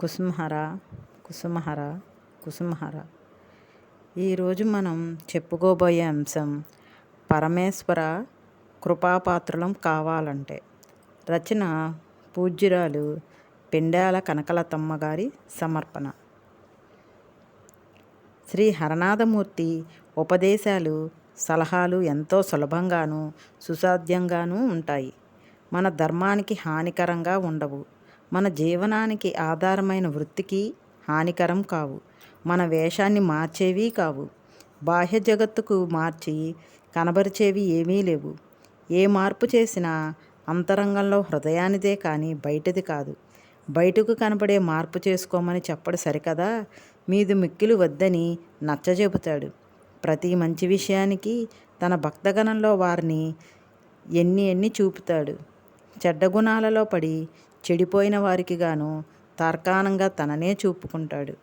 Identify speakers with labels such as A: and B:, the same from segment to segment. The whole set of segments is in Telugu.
A: కుసుమహర కుసుమహర కుసుమహర. ఈరోజు మనం చెప్పుకోబోయే అంశం పరమేశ్వర కృపాపాత్రులం కావాలంటే. రచన పూజ్యురాలు పెండాల కనకలతమ్మ గారి సమర్పణ. శ్రీ హరనాథమూర్తి ఉపదేశాలు సలహాలు ఎంతో సులభంగాను సుసాధ్యంగానూ ఉంటాయి. మన ధర్మానికి హానికరంగా ఉండవు. మన జీవనానికి ఆధారమైన వృత్తికి హానికరం కావు. మన వేషాన్ని మార్చేవి కావు. బాహ్య జగత్తుకు మార్చి కనబరిచేవి ఏమీ లేవు. ఏ మార్పు చేసినా అంతరంగంలో హృదయానిదే కానీ బయటది కాదు. బయటకు కనపడే మార్పు చేసుకోమని చెప్పడు సరికదా? మీది మిక్కిలు వద్దని నచ్చజెబుతాడు. ప్రతి మంచి విషయానికి తన భక్తగణంలో వారిని ఎన్ని ఎన్ని చూపుతాడు. చెడ్డ గుణాలలో పడి చెడిపోయిన వారికి గాను తర్కానంగా తననే చూపుకుంటాడు.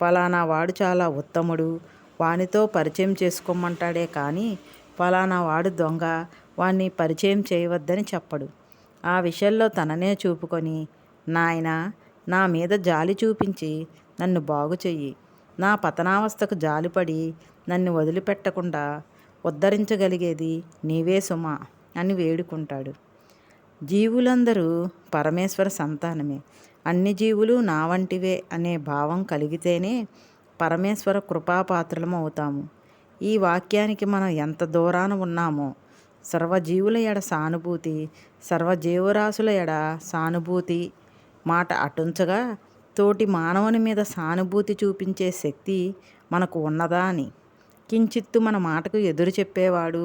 A: ఫలానా వాడు చాలా ఉత్తముడు వానితో పరిచయం చేసుకోమంటాడే కానీ ఫలానా వాడు దొంగ వాణ్ణి పరిచయం చేయవద్దని చెప్పడు. ఆ విషయంలో తననే చూపుకొని నాయన నా మీద జాలి చూపించి నన్ను బాగు చెయ్యి. నా పతనావస్థకు జాలిపడి నన్ను వదిలిపెట్టకుండా ఉద్ధరించగలిగేది నీవే సుమా అని వేడుకుంటాడు. జీవులందరూ పరమేశ్వర సంతానమే. అన్ని జీవులు నా వంటివే అనే భావం కలిగితేనే పరమేశ్వర కృపాపాత్రలం అవుతాము. ఈ వాక్యానికి మనం ఎంత దూరాన ఉన్నామో సర్వజీవుల ఎడ సానుభూతి సర్వజీవరాశుల ఎడ సానుభూతి మాట అటుంచగా తోటి మానవుని మీద సానుభూతి చూపించే శక్తి మనకు ఉన్నదా అని. కించిత్తు మన మాటకు ఎదురు చెప్పేవాడు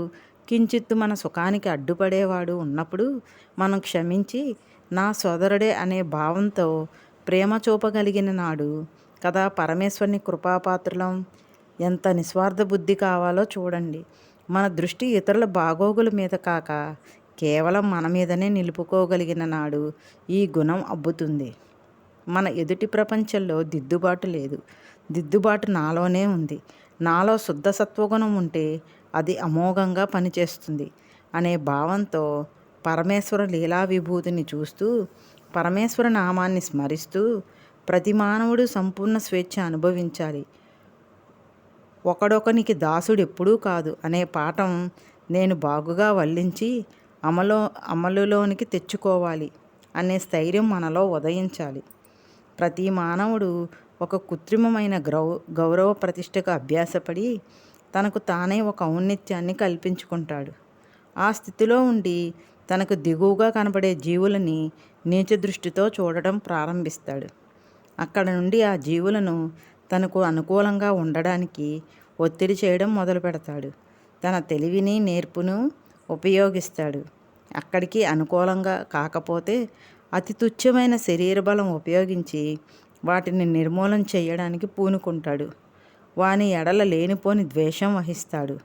A: కించిత్తు మన సుఖానికి అడ్డుపడేవాడు ఉన్నప్పుడు మనం క్షమించి నా సోదరుడే అనే భావంతో ప్రేమ చూపగలిగిన నాడు కదా పరమేశ్వరుని కృపాపాత్రలం ఎంత నిస్వార్థ బుద్ధి కావాలో చూడండి. మన దృష్టి ఇతరుల బాగోగుల మీద కాక కేవలం మన మీదనే నిలుపుకోగలిగిన నాడు ఈ గుణం అబ్బుతుంది. మన ఎదుటి ప్రపంచంలో దిద్దుబాటు లేదు. దిద్దుబాటు నాలోనే ఉంది. నాలో శుద్ధ సత్వగుణం ఉంటే అది అమోఘంగా పనిచేస్తుంది అనే భావంతో పరమేశ్వర లీలా విభూతిని చూస్తూ పరమేశ్వర నామాన్ని స్మరిస్తూ ప్రతి మానవుడు సంపూర్ణ స్వేచ్ఛ అనుభవించాలి. ఒకడొకనికి దాసుడు ఎప్పుడూ కాదు అనే పాఠం నేను బాగుగా వల్లించి అమలో అమలులోనికి తెచ్చుకోవాలి అనే స్థైర్యం మనలో ఉదయించాలి. ప్రతి మానవుడు ఒక కృత్రిమమైన గ్రౌ గౌరవ ప్రతిష్టకు అభ్యాసపడి తనకు తానే ఒక ఔన్నత్యాన్ని కల్పించుకుంటాడు. ఆ స్థితిలో ఉండి తనకు దిగువగా కనబడే జీవులని నీచ దృష్టితో చూడడం ప్రారంభిస్తాడు. అక్కడ నుండి ఆ జీవులను తనకు అనుకూలంగా ఉండడానికి ఒత్తిడి చేయడం మొదలు పెడతాడు తన తెలివిని నేర్పును ఉపయోగిస్తాడు. అక్కడికి అనుకూలంగా కాకపోతే అతి తుచ్చమైన శరీర బలం ఉపయోగించి వాటిని నిర్మూలన చేయడానికి పూనుకుంటాడు. వాని ఎడల లేనిపోని ద్వేషం వహిస్తాడు.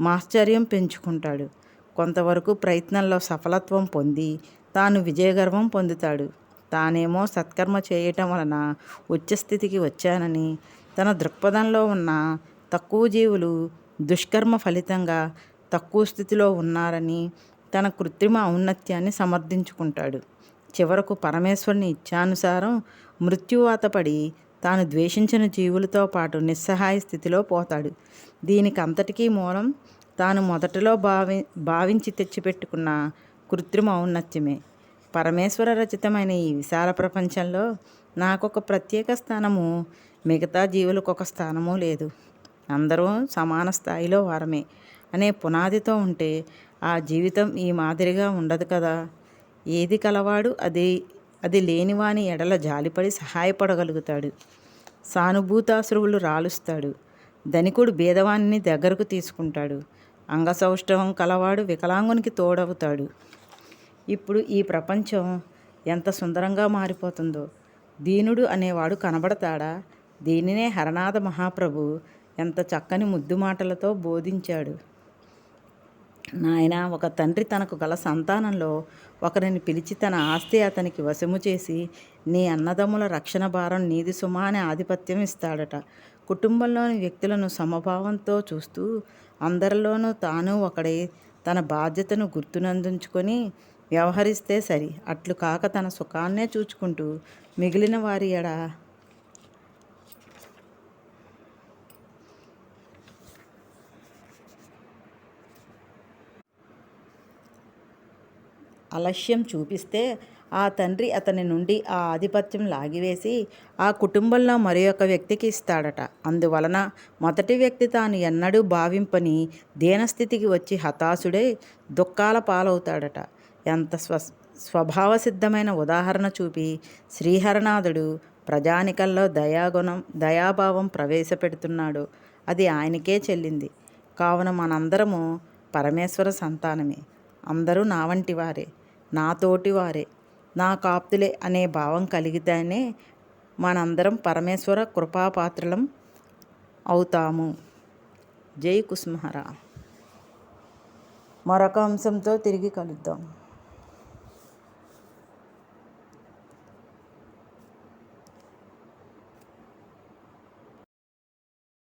A: మాశ్చర్యం పెంచుకుంటాడు. కొంతవరకు ప్రయత్నంలో సఫలత్వం పొంది తాను విజయగర్వం పొందుతాడు. తానేమో సత్కర్మ చేయటం వలన ఉచ్చస్థితికి వచ్చానని తన దృక్పథంలో ఉన్న తక్కువ జీవులు దుష్కర్మ ఫలితంగా తక్కువ స్థితిలో ఉన్నారని తన కృత్రిమ ఔన్నత్యాన్ని సమర్థించుకుంటాడు. చివరకు పరమేశ్వరుని ఇచ్ఛానుసారం మృత్యువాతపడి తాను ద్వేషించిన జీవులతో పాటు నిస్సహాయ స్థితిలో పోతాడు. దీనికి అంతటికీ మూలం తాను మొదటిలో భావి భావించి తెచ్చిపెట్టుకున్న కృత్రిమ ఔన్నత్యమే. పరమేశ్వర రచితమైన ఈ విశాల ప్రపంచంలో నాకొక ప్రత్యేక స్థానము మిగతా జీవులకు ఒక స్థానము లేదు. అందరూ సమాన స్థాయిలో వారమే. అనే పునాదితో ఉంటే ఆ జీవితం ఈ మాదిరిగా ఉండదు కదా? ఏది కలవాడు అది అది లేనివాని ఎడల జాలిపడి సహాయపడగలుగుతాడు. సానుభూతాశ్రువులు రాలుస్తాడు. ధనికుడు భేదవాన్ని దగ్గరకు తీసుకుంటాడు. అంగసౌష్ఠవం కలవాడు వికలాంగునికి తోడవుతాడు. ఇప్పుడు ఈ ప్రపంచం ఎంత సుందరంగా మారిపోతుందో. దీనుడు అనేవాడు కనబడతాడా? దీనినే హరనాథ మహాప్రభు ఎంత చక్కని ముద్దు మాటలతో బోధించాడు. నాయన ఒక తండ్రి తనకు గల సంతానంలో ఒకరిని పిలిచి తన ఆస్తి అతనికి వశము చేసి నీ అన్నదమ్ముల రక్షణ భారం నీది సుమా అనే ఆధిపత్యం ఇస్తాడట. కుటుంబంలోని వ్యక్తులను సమభావంతో చూస్తూ అందరిలోనూ తాను ఒకడే తన బాధ్యతను గుర్తునందుంచుకొని వ్యవహరిస్తే సరి. అట్లు కాక తన సుఖాన్నే చూచుకుంటూ మిగిలిన వారి ఎడ అలస్యం చూపిస్తే ఆ తండ్రి అతని నుండి ఆ ఆధిపత్యం లాగివేసి ఆ కుటుంబంలో మరి ఒక వ్యక్తికి ఇస్తాడట. అందువలన మొదటి వ్యక్తి తాను ఎన్నడూ భావింపని దీనస్థితికి వచ్చి హతాశుడై దుఃఖాల పాలవుతాడట. ఎంత స్వ స్వభావ సిద్ధమైన ఉదాహరణ చూపి శ్రీహరనాథుడు ప్రజానికల్లో దయాగుణం దయాభావం ప్రవేశపెడుతున్నాడు. అది ఆయనకే చెల్లింది. కావున మనందరము పరమేశ్వర సంతానమే. అందరూ నా వంటి వారే. నా తోటి వారే. నా కాప్తులే అనే భావం కలిగితేనే మనందరం పరమేశ్వర కృపాపాత్రలం అవుతాము. జై కుస్మహర. మరొక అంశంతో తిరిగి కలుద్దాం.